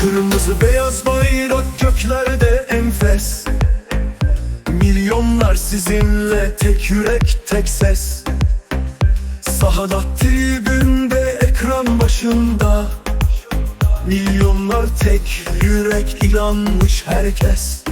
Kırmızı beyaz bayrak göklerde enfes. Milyonlar sizinle tek yürek tek ses. Sahada tribünde ekran başında. Milyonlar tek yürek inanmış herkes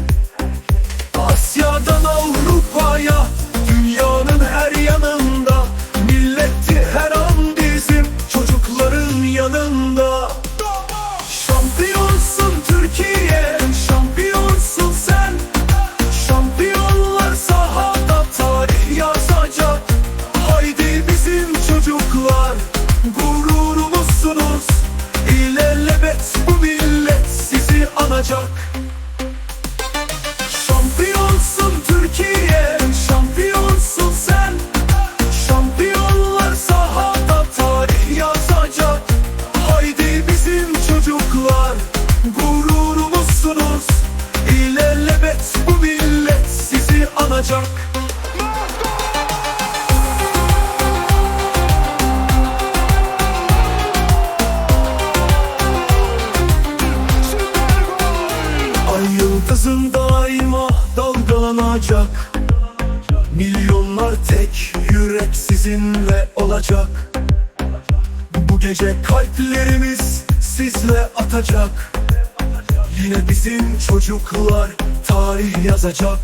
İlelebet bu millet sizi anacak dalgalanacak Milyonlar tek yürek sizinle olacak. Bu gece kalplerimiz sizle atacak. Yine bizim çocuklar tarih yazacak.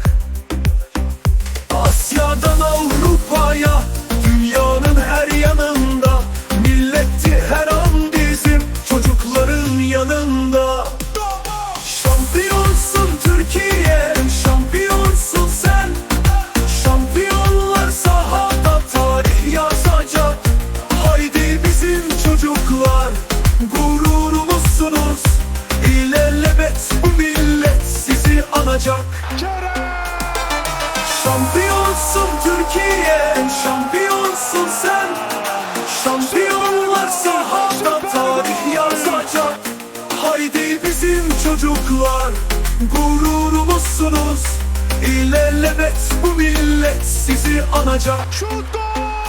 Asya'dan Avrupa'ya anacak Şampiyonsun Türkiye, şampiyonsun sen. Şampiyonlar sahada tarih yazacak. Haydi bizim çocuklar Gururumuzsunuz. İlelebet bu millet sizi anacak. Şampiyonsun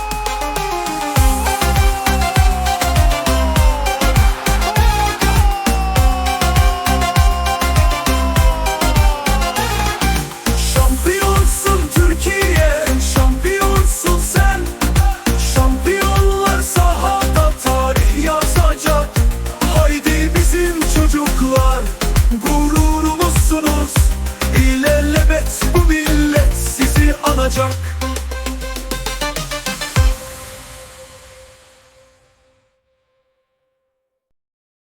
gururumuzsunuz